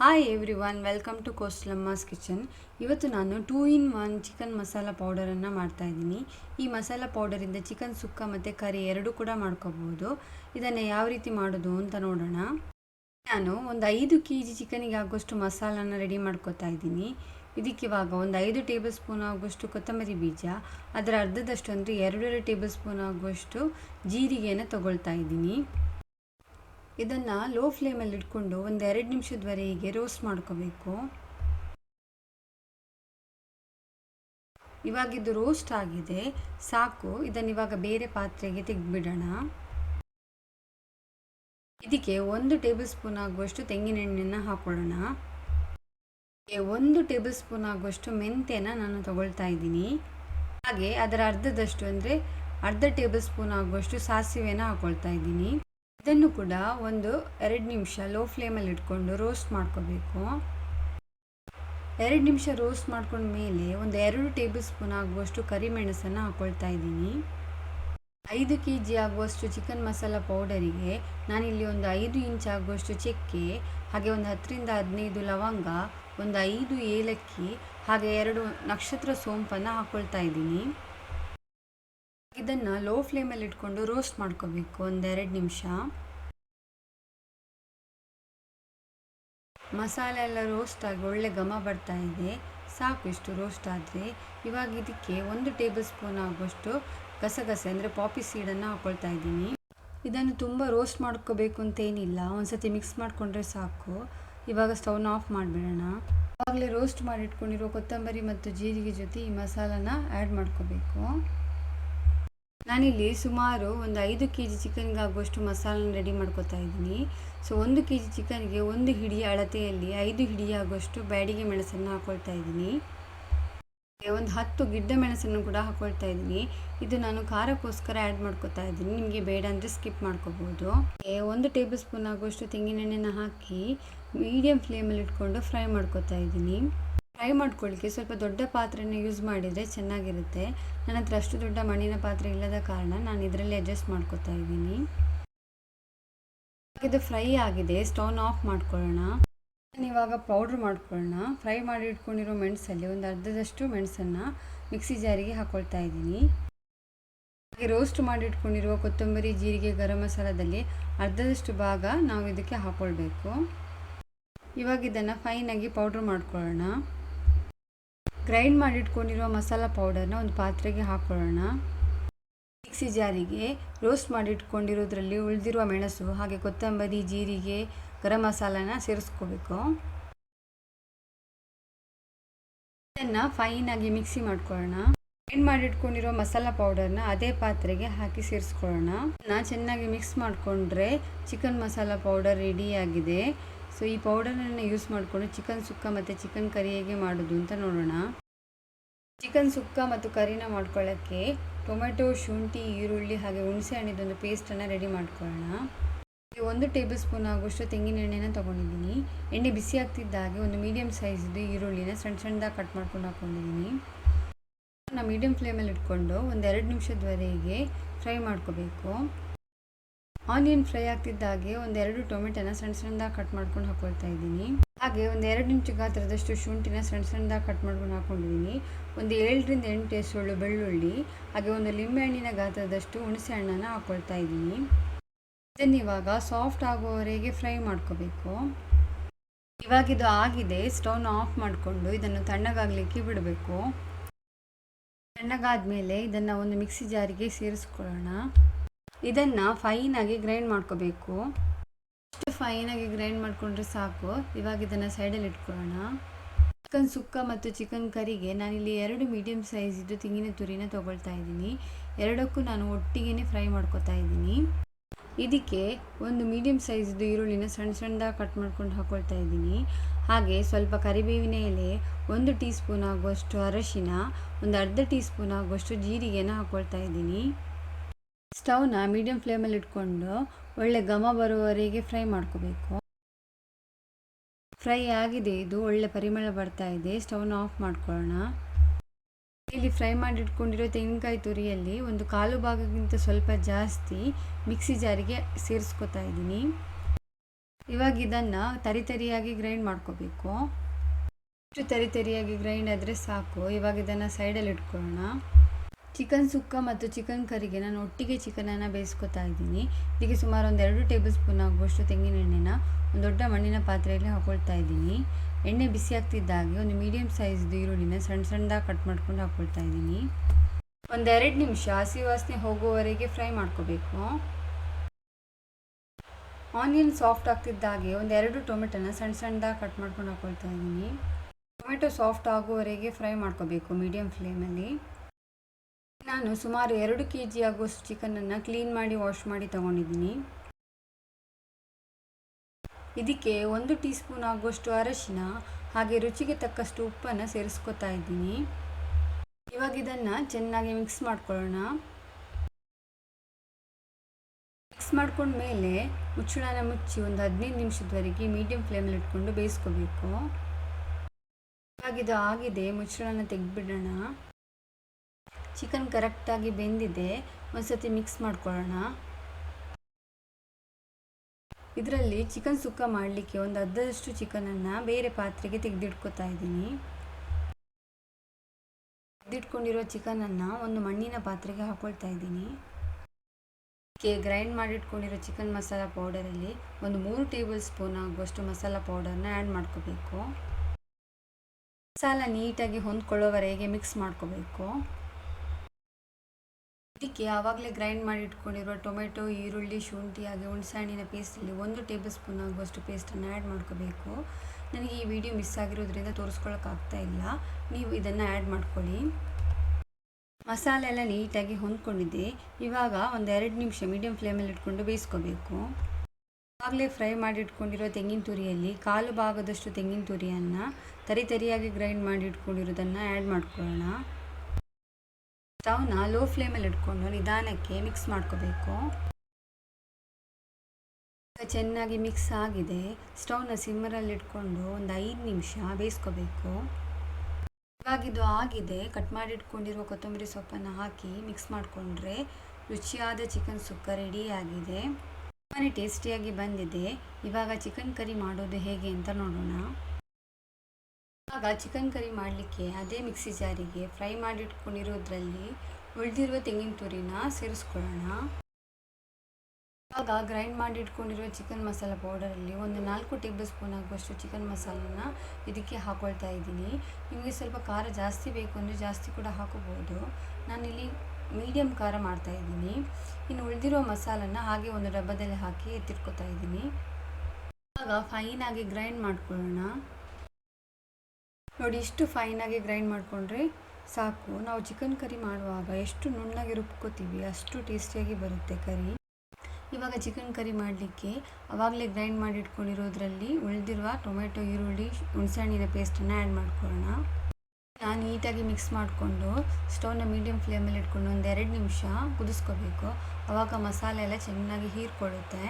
Hi everyone welcome to ಕೋಸ್ಲಮ್ಮಾಸ್ kitchen ಇವತ್ತು ನಾನು two in one chicken masala ಪೌಡರನ್ನು ಮಾಡ್ತಾಯಿದ್ದೀನಿ ಈ ಮಸಾಲ ಪೌಡರಿಂದ ಚಿಕನ್ ಸುಕ್ಕ ಮತ್ತು ಕರಿ ಎರಡೂ ಕೂಡ ಮಾಡ್ಕೋಬೋದು. ಇದನ್ನು ಯಾವ ರೀತಿ ಮಾಡೋದು ಅಂತ ನೋಡೋಣ. ನಾನು ಒಂದು ಐದು ಕೆ ಜಿ ಚಿಕನಿಗೆ ಆಗುವಷ್ಟು ಮಸಾಲನ ರೆಡಿ ಮಾಡ್ಕೋತಾ ಇದ್ದೀನಿ. ಇದಕ್ಕೆ ಇವಾಗ ಒಂದು ಐದು ಟೇಬಲ್ ಸ್ಪೂನ್ ಆಗುವಷ್ಟು ಕೊತ್ತಂಬರಿ ಬೀಜ, ಅದರ ಅರ್ಧದಷ್ಟು ಅಂದರೆ ಎರಡೂವರೆ ಟೇಬಲ್ ಸ್ಪೂನ್ ಆಗುವಷ್ಟು ಜೀರಿಗೆಯನ್ನು ತಗೊಳ್ತಾ ಇದ್ದೀನಿ. ಇದನ್ನು ಲೋ ಫ್ಲೇಮಲ್ಲಿ ಇಟ್ಕೊಂಡು ಒಂದು ಎರಡು ನಿಮಿಷದವರೆಗೆ ರೋಸ್ಟ್ ಮಾಡ್ಕೋಬೇಕು. ಇವಾಗ ಇದು ರೋಸ್ಟ್ ಆಗಿದೆ. ಸಾಕು, ಇದನ್ನು ಇವಾಗ ಬೇರೆ ಪಾತ್ರೆಗೆ ತೆಗೆದುಬಿಡೋಣ. ಇದಕ್ಕೆ ಒಂದು ಟೇಬಲ್ ಸ್ಪೂನ್ ಆಗುವಷ್ಟು ತೆಂಗಿನ ಎಣ್ಣೆನ ಹಾಕೊಳ್ಳೋಣ ಒಂದು ಟೇಬಲ್ ಸ್ಪೂನ್ ಆಗುವಷ್ಟು ಮೆಂತ್ಯನ ನಾನು ತಗೊಳ್ತಾ ಇದ್ದೀನಿ. ಹಾಗೆ ಅದರ ಅರ್ಧದಷ್ಟು ಅಂದರೆ ಅರ್ಧ ಟೇಬಲ್ ಸ್ಪೂನ್ ಆಗುವಷ್ಟು ಸಾಸಿವೆನ ಹಾಕೊಳ್ತಾ ಇದ್ದೀನಿ. ಇದನ್ನು ಕೂಡ ಒಂದು ಎರಡು ನಿಮಿಷ ಲೋ ಫ್ಲೇಮಲ್ಲಿ ಇಟ್ಕೊಂಡು ರೋಸ್ಟ್ ಮಾಡ್ಕೋಬೇಕು. ಎರಡು ನಿಮಿಷ ರೋಸ್ಟ್ ಮಾಡ್ಕೊಂಡ ಮೇಲೆ ಒಂದು ಎರಡು ಟೇಬಲ್ ಸ್ಪೂನ್ ಆಗುವಷ್ಟು ಕರಿಮೆಣಸನ್ನು ಹಾಕ್ಕೊಳ್ತಾ ಇದ್ದೀನಿ. ಐದು ಕೆ ಜಿ ಆಗುವಷ್ಟು ಚಿಕನ್ ಮಸಾಲ ಪೌಡರಿಗೆ ನಾನಿಲ್ಲಿ ಒಂದು ಐದು ಇಂಚ್ ಆಗುವಷ್ಟು ಚಕ್ಕೆ, ಹಾಗೆ ಒಂದು ಹತ್ತರಿಂದ ಹದಿನೈದು ಲವಂಗ, ಒಂದು ಐದು ಏಲಕ್ಕಿ, ಹಾಗೆ ಎರಡು ನಕ್ಷತ್ರ ಸೋಂಪನ್ನು ಹಾಕ್ಕೊಳ್ತಾ ಇದ್ದೀನಿ. ಇದನ್ನು ಲೋ ಫ್ಲೇಮಲ್ಲಿ ಇಟ್ಕೊಂಡು ರೋಸ್ಟ್ ಮಾಡ್ಕೋಬೇಕು ಒಂದೆರಡು ನಿಮಿಷ. ಮಸಾಲೆ ಎಲ್ಲ ರೋಸ್ಟ್ ಆಗಿ ಒಳ್ಳೆ ಘಮ ಬರ್ತಾ ಇದೆ. ಸಾಕು ಇಷ್ಟು ರೋಸ್ಟ್ ಆದರೆ. ಇವಾಗ ಇದಕ್ಕೆ ಒಂದು ಟೇಬಲ್ ಸ್ಪೂನ್ ಆಗುವಷ್ಟು ಗಸಗಸೆ, ಅಂದರೆ ಪಾಪಿ ಸೀಡನ್ನು ಹಾಕ್ಕೊಳ್ತಾ ಇದ್ದೀನಿ. ಇದನ್ನು ತುಂಬ ರೋಸ್ಟ್ ಮಾಡ್ಕೋಬೇಕು ಅಂತೇನಿಲ್ಲ ಒಂದ್ಸತಿ ಮಿಕ್ಸ್ ಮಾಡಿಕೊಂಡ್ರೆ ಸಾಕು. ಇವಾಗ ಸ್ಟವ್ನ ಆಫ್ ಮಾಡಿಬಿಡೋಣ. ಆವಾಗಲೇ ರೋಸ್ಟ್ ಮಾಡಿಟ್ಕೊಂಡಿರೋ ಕೊತ್ತಂಬರಿ ಮತ್ತು ಜೀರಿಗೆ ಜೊತೆ ಈ ಮಸಾಲನ ಆ್ಯಡ್ ಮಾಡ್ಕೋಬೇಕು. ನಾನಿಲ್ಲಿ ಸುಮಾರು ಒಂದು ಐದು ಕೆ ಜಿ ಚಿಕನ್ಗೆ ಆಗುವಷ್ಟು ಮಸಾಲನ ರೆಡಿ ಮಾಡ್ಕೊತಾ ಇದ್ದೀನಿ. ಸೊ ಒಂದು ಕೆ ಜಿ ಚಿಕನ್ಗೆ ಒಂದು ಹಿಡಿಯ ಅಳತೆಯಲ್ಲಿ ಐದು ಹಿಡಿಯ ಆಗುವಷ್ಟು ಬ್ಯಾಡಿಗೆ ಮೆಣಸನ್ನು ಹಾಕ್ಕೊಳ್ತಾ ಇದ್ದೀನಿ. ಒಂದು ಹತ್ತು ಗಿಡ್ಡ ಮೆಣಸನ್ನು ಕೂಡ ಹಾಕ್ಕೊಳ್ತಾ ಇದ್ದೀನಿ. ಇದು ನಾನು ಖಾರಕ್ಕೋಸ್ಕರ ಆ್ಯಡ್ ಮಾಡ್ಕೊತಾ ಇದ್ದೀನಿ. ನಿಮಗೆ ಬೇಡ ಅಂದರೆ ಸ್ಕಿಪ್ ಮಾಡ್ಕೋಬೋದು. ಒಂದು ಟೇಬಲ್ ಸ್ಪೂನ್ ಆಗುವಷ್ಟು ತೆಂಗಿನೆಣ್ಣೆನ ಹಾಕಿ ಮೀಡಿಯಮ್ ಫ್ಲೇಮಲ್ಲಿ ಇಟ್ಕೊಂಡು ಫ್ರೈ ಮಾಡ್ಕೊತಾ ಇದ್ದೀನಿ. ಫ್ರೈ ಮಾಡ್ಕೊಳ್ಳಿಕ್ಕೆ ಸ್ವಲ್ಪ ದೊಡ್ಡ ಪಾತ್ರೆನ ಯೂಸ್ ಮಾಡಿದರೆ ಚೆನ್ನಾಗಿರುತ್ತೆ. ನನ್ನ ಹತ್ರ ಅಷ್ಟು ದೊಡ್ಡ ಮಣ್ಣಿನ ಪಾತ್ರೆ ಇಲ್ಲದ ಕಾರಣ ನಾನು ಇದರಲ್ಲಿ ಅಡ್ಜಸ್ಟ್ ಮಾಡ್ಕೋತಾ ಇದ್ದೀನಿ. ಇದು ಫ್ರೈ ಆಗಿದೆ ಸ್ಟೌನ್ ಆಫ್ ಮಾಡ್ಕೊಳ್ಳೋಣ. ಇವಾಗ ಪೌಡ್ರ್ ಮಾಡ್ಕೊಳ್ಳೋಣ. ಫ್ರೈ ಮಾಡಿ ಇಟ್ಕೊಂಡಿರೋ ಮೆಣಸಲ್ಲಿ ಒಂದು ಅರ್ಧದಷ್ಟು ಮೆಣಸನ್ನು ಮಿಕ್ಸಿ ಜಾರಿಗೆ ಹಾಕ್ಕೊಳ್ತಾ ಇದ್ದೀನಿ. ಹಾಗೆ ರೋಸ್ಟ್ ಮಾಡಿ ಇಟ್ಕೊಂಡಿರುವ ಕೊತ್ತಂಬರಿ, ಜೀರಿಗೆ, ಗರಂ ಮಸಾಲದಲ್ಲಿ ಅರ್ಧದಷ್ಟು ಭಾಗ ನಾವು ಇದಕ್ಕೆ ಹಾಕ್ಕೊಳ್ಬೇಕು ಇವಾಗ ಇದನ್ನು ಫೈನಾಗಿ ಪೌಡ್ರ್ ಮಾಡ್ಕೊಳ್ಳೋಣ. ಗ್ರೈಂಡ್ ಮಾಡಿಟ್ಕೊಂಡಿರುವ ಮಸಾಲ ಪೌಡರ್ನ ಒಂದು ಪಾತ್ರೆಗೆ ಹಾಕೊಳ್ಳೋಣ. ಮಿಕ್ಸಿ ಜಾರಿಗೆ ರೋಸ್ಟ್ ಮಾಡಿಟ್ಕೊಂಡಿರೋದ್ರಲ್ಲಿ ಉಳಿದಿರುವ ಮೆಣಸು ಹಾಗೆ ಕೊತ್ತಂಬರಿ, ಜೀರಿಗೆ, ಗರಂ ಮಸಾಲಾನ ಸೇರಿಸ್ಕೋಬೇಕು. ಇದನ್ನು ಫೈನಾಗಿ ಮಿಕ್ಸಿ ಮಾಡ್ಕೊಳ್ಳೋಣ. ಗ್ರೈಂಡ್ ಮಾಡಿಟ್ಕೊಂಡಿರೋ ಮಸಾಲ ಪೌಡರ್ನ ಅದೇ ಪಾತ್ರೆಗೆ ಹಾಕಿ ಸೇರಿಸ್ಕೊಳ್ಳೋಣ. ಚೆನ್ನಾಗಿ ಮಿಕ್ಸ್ ಮಾಡಿಕೊಂಡ್ರೆ ಚಿಕನ್ ಮಸಾಲ ಪೌಡರ್ ರೆಡಿಯಾಗಿದೆ ಸೊ ಈ ಪೌಡರನ್ನು ಯೂಸ್ ಮಾಡಿಕೊಂಡು ಚಿಕನ್ ಸುಕ್ಕ ಮತ್ತು ಚಿಕನ್ ಕರಿ ಹೇಗೆ ಮಾಡೋದು ಅಂತ ನೋಡೋಣ. ಚಿಕನ್ ಸುಕ್ಕ ಮತ್ತು ಕರಿನ ಮಾಡ್ಕೊಳ್ಳೋಕ್ಕೆ ಟೊಮೆಟೊ ಶುಂಠಿ, ಈರುಳ್ಳಿ ಹಾಗೆ ಹುಣಸೆ ಹಣ್ಣಿದೊಂದು ಪೇಸ್ಟನ್ನು ರೆಡಿ ಮಾಡ್ಕೊಳ್ಳೋಣ. ಒಂದು ಟೇಬಲ್ ಸ್ಪೂನ್ ಆಗುವಷ್ಟು ತೆಂಗಿನ ಎಣ್ಣೆನ ತೊಗೊಂಡಿದ್ದೀನಿ. ಎಣ್ಣೆ ಬಿಸಿ ಆಗ್ತಿದ್ದಾಗೆ ಒಂದು ಮೀಡಿಯಮ್ ಸೈಜ್ದು ಈರುಳ್ಳಿನ ಸಣ್ಣ ಸಣ್ಣದಾಗಿ ಕಟ್ ಮಾಡ್ಕೊಂಡು ಹಾಕ್ಕೊಂಡಿದ್ದೀನಿ ನಾನು ಮೀಡಿಯಮ್ ಫ್ಲೇಮಲ್ಲಿ ಇಟ್ಕೊಂಡು ಒಂದು ಎರಡು ನಿಮಿಷದವರೆಗೆ ಫ್ರೈ ಮಾಡ್ಕೋಬೇಕು. ಆನಿಯನ್ ಫ್ರೈ ಆಗ್ತಿದ್ದಾಗೆ ಒಂದೆರಡು ಟೊಮೆಟೊನ ಸಣ್ಣ ಸಣ್ಣದಾಗಿ ಕಟ್ ಮಾಡ್ಕೊಂಡು ಹಾಕೊಳ್ತಾ ಇದ್ದೀನಿ. ಹಾಗೆ ಒಂದು ಎರಡು ಇಂಚು ಗಾತ್ರದಷ್ಟು ಶುಂಠಿನ ಸಣ್ಣ ಸಣ್ಣದಾಗಿ ಕಟ್ ಮಾಡ್ಕೊಂಡು ಹಾಕೊಂಡಿದ್ದೀನಿ. ಒಂದು ಏಳರಿಂದ ಎಂಟು ಎಸಳು ಬೆಳ್ಳುಳ್ಳಿ, ಹಾಗೆ ಒಂದು ಲಿಂಬೆಹಣ್ಣಿನ ಗಾತ್ರದಷ್ಟು ಹುಣಸೆ ಹಣ್ಣನ್ನು ಹಾಕ್ಕೊಳ್ತಾ ಇದ್ದೀನಿ. ಇದನ್ನು ಇವಾಗ ಸಾಫ್ಟ್ ಆಗುವವರೆಗೆ ಫ್ರೈ ಮಾಡ್ಕೋಬೇಕು. ಇವಾಗ ಇದು ಆಗಿದೆ, ಸ್ಟವ್ನ ಆಫ್ ಮಾಡಿಕೊಂಡು ಇದನ್ನು ತಣ್ಣಗಾಗಲಿಕ್ಕೆ ಬಿಡಬೇಕು. ತಣ್ಣಗಾದ ಮೇಲೆ ಇದನ್ನು ಒಂದು ಮಿಕ್ಸಿ ಜಾರಿಗೆ ಸೇರಿಸ್ಕೊಳ್ಳೋಣ. ಇದನ್ನು ಫೈನಾಗಿ ಗ್ರೈಂಡ್ ಮಾಡ್ಕೋಬೇಕು. ಇಷ್ಟು ಫೈನಾಗಿ ಗ್ರೈಂಡ್ ಮಾಡಿಕೊಂಡ್ರೆ ಸಾಕು. ಇವಾಗ ಇದನ್ನು ಸೈಡಲ್ಲಿ ಇಟ್ಕೊಳ್ಳೋಣ. ಚಿಕನ್ ಸುಕ್ಕ ಮತ್ತು ಚಿಕನ್ ಕರಿಗೆ ನಾನಿಲ್ಲಿ ಎರಡು ಮೀಡಿಯಮ್ ಸೈಜಿದ್ದು ತೆಂಗಿನ ತುರಿನ ತೊಗೊಳ್ತಾ ಇದ್ದೀನಿ. ಎರಡಕ್ಕೂ ನಾನು ಒಟ್ಟಿಗೆ ಫ್ರೈ ಮಾಡ್ಕೊತಾ ಇದ್ದೀನಿ. ಇದಕ್ಕೆ ಒಂದು ಮೀಡಿಯಮ್ ಸೈಜ್ದು ಈರುಳ್ಳಿನ ಸಣ್ಣ ಸಣ್ಣದಾಗಿ ಕಟ್ ಮಾಡ್ಕೊಂಡು ಹಾಕ್ಕೊಳ್ತಾ ಇದ್ದೀನಿ. ಹಾಗೆ ಸ್ವಲ್ಪ ಕರಿಬೇವಿನ ಎಲೆ, ಒಂದು ಟೀ ಸ್ಪೂನ್ ಆಗುವಷ್ಟು ಅರಶಿನ, ಒಂದು ಅರ್ಧ ಟೀ ಸ್ಪೂನ್ ಆಗುವಷ್ಟು ಜೀರಿಗೆನ ಹಾಕ್ಕೊಳ್ತಾ ಇದ್ದೀನಿ. ಸ್ಟವ್ನ ಮೀಡಿಯಂ ಫ್ಲೇಮಲ್ಲಿ ಇಟ್ಕೊಂಡು ಒಳ್ಳೆ ಘಮ ಬರುವವರೆಗೆ ಫ್ರೈ ಮಾಡ್ಕೋಬೇಕು. ಫ್ರೈ ಆಗಿದೆ, ಇದು ಒಳ್ಳೆ ಪರಿಮಳ ಬರ್ತಾ ಇದೆ ಸ್ಟವ್ನ ಆಫ್ ಮಾಡ್ಕೊಳ್ಳೋಣ. ಇಲ್ಲಿ ಫ್ರೈ ಮಾಡಿ ಇಟ್ಕೊಂಡಿರೋ ತೆಂಗಿನಕಾಯಿ ತುರಿಯಲ್ಲಿ ಒಂದು ಕಾಲು ಭಾಗಕ್ಕಿಂತ ಸ್ವಲ್ಪ ಜಾಸ್ತಿ ಮಿಕ್ಸಿ ಜಾರಿಗೆ ಸೇರಿಸ್ಕೊತಾ ಇದ್ದೀನಿ. ಇವಾಗ ಇದನ್ನು ತರಿ ತರಿಯಾಗಿ ಗ್ರೈಂಡ್ ಮಾಡ್ಕೋಬೇಕು. ಇಷ್ಟು ತರಿ ತರಿಯಾಗಿ ಗ್ರೈಂಡ್ ಆದರೆ ಸಾಕು, ಇವಾಗ ಇದನ್ನು ಸೈಡಲ್ಲಿ ಇಟ್ಕೊಳ್ಳೋಣ. ಚಿಕನ್ ಸುಕ್ಕ ಮತ್ತು ಚಿಕನ್ ಕರಿಗೆ ನಾನು ಒಟ್ಟಿಗೆ ಚಿಕನನ್ನು ಬೇಯಿಸ್ಕೊತಾ ಇದ್ದೀನಿ. ಇದಕ್ಕೆ ಸುಮಾರು ಒಂದು ಎರಡು ಟೇಬಲ್ ಸ್ಪೂನ್ ಆಗುವಷ್ಟು ತೆಂಗಿನ ಎಣ್ಣೆನ ಒಂದು ದೊಡ್ಡ ಮಣ್ಣಿನ ಪಾತ್ರೆಯಲ್ಲಿ ಹಾಕೊಳ್ತಾ ಇದ್ದೀನಿ. ಎಣ್ಣೆ ಬಿಸಿ ಆಗ್ತಿದ್ದಾಗೆ ಒಂದು ಮೀಡಿಯಮ್ ಸೈಜ್ದು ಈರುಳ್ಳಿನ ಸಣ್ಣ ಸಣ್ಣದಾಗಿ ಕಟ್ ಮಾಡ್ಕೊಂಡು ಹಾಕ್ಕೊಳ್ತಾ ಇದ್ದೀನಿ. ಒಂದೆರಡು ನಿಮಿಷ ಹಸಿ ವಾಸನೆ ಹೋಗುವವರೆಗೆ ಫ್ರೈ ಮಾಡ್ಕೋಬೇಕು. ಆನಿಯನ್ ಸಾಫ್ಟ್ ಆಗ್ತಿದ್ದಾಗೆ ಒಂದೆರಡು ಟೊಮೆಟೊನ ಸಣ್ಣ ಸಣ್ಣದಾಗಿ ಕಟ್ ಮಾಡ್ಕೊಂಡು ಹಾಕೊಳ್ತಾ ಇದ್ದೀನಿ. ಟೊಮೆಟೊ ಸಾಫ್ಟ್ ಆಗುವವರೆಗೆ ಫ್ರೈ ಮಾಡ್ಕೋಬೇಕು ಮೀಡಿಯಮ್ ಫ್ಲೇಮಲ್ಲಿ. ನಾನು ಸುಮಾರು ಎರಡು ಕೆ ಜಿ ಆಗುವಷ್ಟು ಚಿಕನನ್ನು ಕ್ಲೀನ್ ಮಾಡಿ ವಾಶ್ ಮಾಡಿ ತಗೊಂಡಿದ್ದೀನಿ. ಇದಕ್ಕೆ ಒಂದು ಟೀ ಸ್ಪೂನ್ ಆಗುವಷ್ಟು ಅರಶಿನ, ಹಾಗೆ ರುಚಿಗೆ ತಕ್ಕಷ್ಟು ಉಪ್ಪನ್ನು ಸೇರಿಸ್ಕೊತಾ ಇದ್ದೀನಿ. ಇವಾಗ ಇದನ್ನು ಚೆನ್ನಾಗಿ ಮಿಕ್ಸ್ ಮಾಡ್ಕೊಳ್ಳೋಣ. ಮಿಕ್ಸ್ ಮಾಡ್ಕೊಂಡ್ಮೇಲೆ ಮುಚ್ಚಳನ ಮುಚ್ಚಿ ಒಂದು ಹದಿನೈದು ನಿಮಿಷದವರೆಗೆ ಮೀಡಿಯಂ ಫ್ಲೇಮಲ್ಲಿ ಇಟ್ಕೊಂಡು ಬೇಯಿಸ್ಕೋಬೇಕು. ಇವಾಗಿದು ಆಗಿದೆ, ಮುಚ್ಚಳನ ತೆಗೆದ್ಬಿಡೋಣ. ಚಿಕನ್ ಕರೆಕ್ಟಾಗಿ ಬೆಂದಿದೆ, ಒಂದ್ಸತಿ ಮಿಕ್ಸ್ ಮಾಡ್ಕೊಳ್ಳೋಣ. ಇದರಲ್ಲಿ ಚಿಕನ್ ಸುಕ್ಕ ಮಾಡಲಿಕ್ಕೆ ಒಂದು ಅರ್ಧದಷ್ಟು ಚಿಕನನ್ನು ಬೇರೆ ಪಾತ್ರೆಗೆ ತೆಗೆದಿಟ್ಕೋತಾ ಇದ್ದೀನಿ. ತೆಗೆದಿಟ್ಕೊಂಡಿರೋ ಚಿಕನನ್ನು ಒಂದು ಮಣ್ಣಿನ ಪಾತ್ರೆಗೆ ಹಾಕೊಳ್ತಾ ಇದ್ದೀನಿ. ಕೆ ಗ್ರೈಂಡ್ ಮಾಡಿಟ್ಕೊಂಡಿರೋ ಚಿಕನ್ ಮಸಾಲ ಪೌಡರಲ್ಲಿ ಒಂದು ಮೂರು ಟೇಬಲ್ ಸ್ಪೂನ್ ಆಗುವಷ್ಟು ಮಸಾಲ ಪೌಡರ್ನ ಆ್ಯಡ್ ಮಾಡ್ಕೋಬೇಕು. ಮಸಾಲ ನೀಟಾಗಿ ಹೊಂದ್ಕೊಳ್ಳೋವರೆಗೆ ಮಿಕ್ಸ್ ಮಾಡ್ಕೋಬೇಕು. ಇದಕ್ಕೆ ಆವಾಗಲೇ ಗ್ರೈಂಡ್ ಮಾಡಿ ಇಟ್ಕೊಂಡಿರುವ ಟೊಮೆಟೊ, ಈರುಳ್ಳಿ, ಶುಂಠಿ, ಹಾಗೆ ಹುಣಸೆಹಣ್ಣಿನ ಪೇಸ್ಟಲ್ಲಿ ಒಂದು ಟೇಬಲ್ ಸ್ಪೂನ್ ಆಗುವಷ್ಟು ಪೇಸ್ಟನ್ನು ಆ್ಯಡ್ ಮಾಡ್ಕೋಬೇಕು. ನನಗೆ ಈ ವಿಡಿಯೋ ಮಿಸ್ ಆಗಿರೋದ್ರಿಂದ ತೋರಿಸ್ಕೊಳ್ಳೋಕ್ಕಾಗ್ತಾ ಇಲ್ಲ. ನೀವು ಇದನ್ನು ಆ್ಯಡ್ ಮಾಡ್ಕೊಳ್ಳಿ. ಮಸಾಲೆ ಎಲ್ಲ ನೀಟಾಗಿ ಹೊಂದ್ಕೊಂಡಿದೆ ಇವಾಗ ಒಂದು ಎರಡು ನಿಮಿಷ ಮೀಡಿಯಂ ಫ್ಲೇಮಲ್ಲಿ ಇಟ್ಕೊಂಡು ಬೇಯಿಸ್ಕೋಬೇಕು. ಆಗಲೇ ಫ್ರೈ ಮಾಡಿ ಇಟ್ಕೊಂಡಿರೋ ತೆಂಗಿನ ತುರಿಯಲ್ಲಿ ಕಾಲು ಭಾಗದಷ್ಟು ತೆಂಗಿನ ತುರಿಯನ್ನು ತರಿ ತರಿಯಾಗಿ ಗ್ರೈಂಡ್ ಮಾಡಿ ಇಟ್ಕೊಂಡಿರೋದನ್ನು ಆ್ಯಡ್ ಮಾಡ್ಕೊಳ್ಳೋಣ. ಸ್ಟವ್ನ ಲೋ ಫ್ಲೇಮಲ್ಲಿ ಇಟ್ಕೊಂಡು ನಿಧಾನಕ್ಕೆ ಮಿಕ್ಸ್ ಮಾಡ್ಕೋಬೇಕು. ಚೆನ್ನಾಗಿ ಮಿಕ್ಸ್ ಆಗಿದೆ. ಸ್ಟವ್ನ ಸಿಮ್ಮರಲ್ಲಿ ಇಟ್ಕೊಂಡು ಒಂದು ಐದು ನಿಮಿಷ ಬೇಯಿಸ್ಕೋಬೇಕು. ಇವಾಗಿದ್ದು ಆಗಿದೆ. ಕಟ್ ಮಾಡಿ ಇಟ್ಕೊಂಡಿರುವ ಕೊತ್ತಂಬರಿ ಸೊಪ್ಪನ್ನು ಹಾಕಿ ಮಿಕ್ಸ್ ಮಾಡಿಕೊಂಡ್ರೆ ರುಚಿಯಾದ ಚಿಕನ್ ಸುಕ್ಕ ರೆಡಿ ಆಗಿದೆ. ತುಂಬಾ ಟೇಸ್ಟಿಯಾಗಿ ಬಂದಿದೆ. ಇವಾಗ ಚಿಕನ್ ಕರಿ ಮಾಡೋದು ಹೇಗೆ ಅಂತ ನೋಡೋಣ. ಇವಾಗ ಚಿಕನ್ ಕರಿ ಮಾಡಲಿಕ್ಕೆ ಅದೇ ಮಿಕ್ಸಿ ಜಾರಿಗೆ ಫ್ರೈ ಮಾಡಿಟ್ಕೊಂಡಿರೋದ್ರಲ್ಲಿ ಉಳಿದಿರುವ ತೆಂಗಿನ ತುರಿನ ಸೇರಿಸ್ಕೊಳ್ಳೋಣ. ಆಗ ಗ್ರೈಂಡ್ ಮಾಡಿ ಇಟ್ಕೊಂಡಿರೋ ಚಿಕನ್ ಮಸಾಲ ಪೌಡರಲ್ಲಿ ಒಂದು ನಾಲ್ಕು ಟೇಬಲ್ ಸ್ಪೂನ್ ಆಗುವಷ್ಟು ಚಿಕನ್ ಮಸಾಲನ ಇದಕ್ಕೆ ಹಾಕೊಳ್ತಾ ಇದ್ದೀನಿ. ನಿಮಗೆ ಸ್ವಲ್ಪ ಖಾರ ಜಾಸ್ತಿ ಬೇಕು ಅಂದರೆ ಜಾಸ್ತಿ ಕೂಡ ಹಾಕೋಬೋದು. ನಾನಿಲ್ಲಿ ಮೀಡಿಯಮ್ ಖಾರ ಮಾಡ್ತಾ ಇದ್ದೀನಿ. ಇನ್ನು ಉಳಿದಿರೋ ಮಸಾಲನ ಹಾಗೆ ಒಂದು ಡಬ್ಬದಲ್ಲಿ ಹಾಕಿ ಎತ್ತಿಟ್ಕೊತಾ ಇದ್ದೀನಿ. ಆಗ ಫೈನಾಗಿ ಗ್ರೈಂಡ್ ಮಾಡ್ಕೊಳ್ಳೋಣ. ನೋಡಿ, ಇಷ್ಟು ಫೈನಾಗಿ ಗ್ರೈಂಡ್ ಮಾಡಿಕೊಂಡ್ರೆ ಸಾಕು. ನಾವು ಚಿಕನ್ ಕರಿ ಮಾಡುವಾಗ ಎಷ್ಟು ನುಣ್ಣಗೆ ರುಬ್ಕೋತೀವಿ, ಅಷ್ಟು ಟೇಸ್ಟಿಯಾಗಿ ಬರುತ್ತೆ ಕರಿ ಇವಾಗ ಚಿಕನ್ ಕರಿ ಮಾಡಲಿಕ್ಕೆ ಆವಾಗಲೇ ಗ್ರೈಂಡ್ ಮಾಡಿ ಇಟ್ಕೊಂಡಿರೋದ್ರಲ್ಲಿ ಉಳಿದಿರುವ ಟೊಮೆಟೊ ಈರುಳ್ಳಿ, ಹುಣಸೆಹಣ್ಣಿನ ಪೇಸ್ಟನ್ನು ಆ್ಯಡ್ ಮಾಡ್ಕೊಳ್ಳೋಣ. ನಾನು ನೀಟಾಗಿ ಮಿಕ್ಸ್ ಮಾಡಿಕೊಂಡು ಸ್ಟೌವ್ನ ಮೀಡಿಯಮ್ ಫ್ಲೇಮಲ್ಲಿ ಇಟ್ಕೊಂಡು ಒಂದು ಎರಡು ನಿಮಿಷ ಕುದಿಸ್ಕೋಬೇಕು. ಆವಾಗ ಮಸಾಲೆ ಎಲ್ಲ ಚೆನ್ನಾಗಿ ಹೀರ್ಕೊಳ್ಳುತ್ತೆ.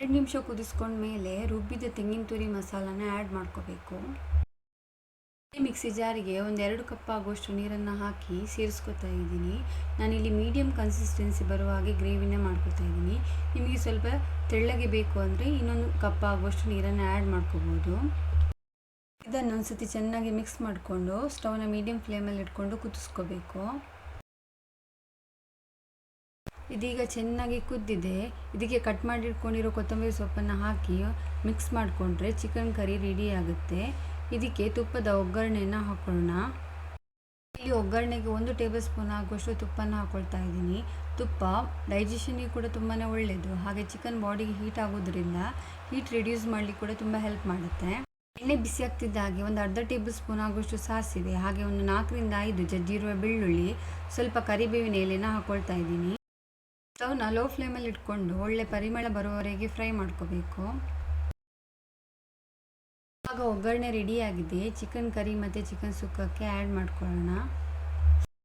ಎರಡು ನಿಮಿಷ ಕುದಿಸ್ಕೊಂಡ್ಮೇಲೆ ರುಬ್ಬಿದ ತೆಂಗಿನ ತುರಿ ಮಸಾಲಾನ ಆ್ಯಡ್ ಮಾಡ್ಕೋಬೇಕು. ಮಿಕ್ಸಿ ಜಾರಿಗೆ ಒಂದು ಎರಡು ಕಪ್ ಆಗುವಷ್ಟು ನೀರನ್ನು ಹಾಕಿ ಸೇರಿಸ್ಕೊತಾ ಇದ್ದೀನಿ. ನಾನಿಲ್ಲಿ ಮೀಡಿಯಮ್ ಕನ್ಸಿಸ್ಟೆನ್ಸಿ ಬರುವ ಹಾಗೆ ಗ್ರೇವಿನ ಮಾಡ್ಕೊತಾ ಇದ್ದೀನಿ. ನಿಮಗೆ ಸ್ವಲ್ಪ ತೆಳ್ಳಗೆ ಬೇಕು ಅಂದರೆ ಇನ್ನೊಂದು ಕಪ್ ಆಗುವಷ್ಟು ನೀರನ್ನು ಆ್ಯಡ್ ಮಾಡ್ಕೋಬೋದು. ಇದನ್ನು ಒಂದ್ಸತಿ ಚೆನ್ನಾಗಿ ಮಿಕ್ಸ್ ಮಾಡಿಕೊಂಡು ಸ್ಟವ್ನ ಮೀಡಿಯಮ್ ಫ್ಲೇಮಲ್ಲಿ ಇಟ್ಕೊಂಡು ಕುದಿಸ್ಕೋಬೇಕು. ಇದೀಗ ಚೆನ್ನಾಗಿ ಕುದ್ದಿದೆ. ಇದಕ್ಕೆ ಕಟ್ ಮಾಡಿ ಇಟ್ಕೊಂಡಿರೋ ಕೊತ್ತಂಬರಿ ಸೊಪ್ಪನ್ನು ಹಾಕಿ ಮಿಕ್ಸ್ ಮಾಡಿಕೊಂಡ್ರೆ ಚಿಕನ್ ಕರಿ ರೆಡಿ ಆಗುತ್ತೆ. ಇದಕ್ಕೆ ತುಪ್ಪದ ಒಗ್ಗರಣೆಯನ್ನು ಹಾಕೊಳ್ಳೋಣ. ಇಲ್ಲಿ ಒಗ್ಗರಣೆಗೆ ಒಂದು ಟೇಬಲ್ ಸ್ಪೂನ್ ಆಗುವಷ್ಟು ತುಪ್ಪನ ಹಾಕೊಳ್ತಾ ಇದ್ದೀನಿ. ತುಪ್ಪ ಡೈಜೆಷನಿಗೆ ಕೂಡ ತುಂಬಾ ಒಳ್ಳೆಯದು ಹಾಗೆ ಚಿಕನ್ ಬಾಡಿಗೆ ಹೀಟ್ ಆಗೋದ್ರಿಂದ ಹೀಟ್ ರಿಡ್ಯೂಸ್ ಮಾಡಲಿಕ್ಕೆ ಕೂಡ ತುಂಬ ಹೆಲ್ಪ್ ಮಾಡುತ್ತೆ. ಎಣ್ಣೆ ಬಿಸಿ ಆಗ್ತಿದ್ದ ಹಾಗೆ ಒಂದು ಅರ್ಧ ಟೇಬಲ್ ಸ್ಪೂನ್ ಆಗುವಷ್ಟು ಸಾಸಿವೆ, ಹಾಗೆ ಒಂದು ನಾಲ್ಕರಿಂದ ಐದು ಜಜ್ಜಿರುವ ಬೆಳ್ಳುಳ್ಳಿ, ಸ್ವಲ್ಪ ಕರಿಬೇವಿನ ಎಲೆನ ಹಾಕೊಳ್ತಾ ಇದ್ದೀನಿ. ಸ್ಟವ್ನ ಲೋ ಫ್ಲೇಮಲ್ಲಿ ಇಟ್ಕೊಂಡು ಒಳ್ಳೆ ಪರಿಮಳ ಬರುವವರೆಗೆ ಫ್ರೈ ಮಾಡ್ಕೋಬೇಕು. ಆಗ ಒಗ್ಗರಣೆ ರೆಡಿಯಾಗಿದೆ ಚಿಕನ್ ಕರಿ ಮತ್ತು ಚಿಕನ್ ಸುಕ್ಕಕ್ಕೆ ಆ್ಯಡ್ ಮಾಡ್ಕೊಳ್ಳೋಣ.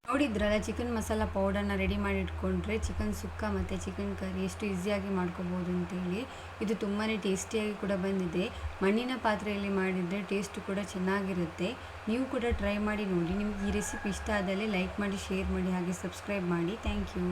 ನೋಡಿದ್ರಲ್ಲ ಚಿಕನ್ ಮಸಾಲ ಪೌಡರ್ನ ರೆಡಿ ಮಾಡಿ ಇಟ್ಕೊಂಡ್ರೆ ಚಿಕನ್ ಸುಕ್ಕ ಮತ್ತು ಚಿಕನ್ ಕರಿ ಎಷ್ಟು ಈಸಿಯಾಗಿ ಮಾಡ್ಕೋಬೋದು ಅಂತೇಳಿ ಇದು ತುಂಬಾ ಟೇಸ್ಟಿಯಾಗಿ ಕೂಡ ಬಂದಿದೆ. ಮಣ್ಣಿನ ಪಾತ್ರೆಯಲ್ಲಿ ಮಾಡಿದರೆ ಟೇಸ್ಟ್ ಕೂಡ ಚೆನ್ನಾಗಿರುತ್ತೆ. ನೀವು ಕೂಡ ಟ್ರೈ ಮಾಡಿ ನೋಡಿ. ನಿಮ್ಗೆ ಈ ರೆಸಿಪಿ ಇಷ್ಟ ಆದಲ್ಲಿ ಲೈಕ್ ಮಾಡಿ ಶೇರ್ ಮಾಡಿ, ಹಾಗೆ ಸಬ್ಸ್ಕ್ರೈಬ್ ಮಾಡಿ. Thank you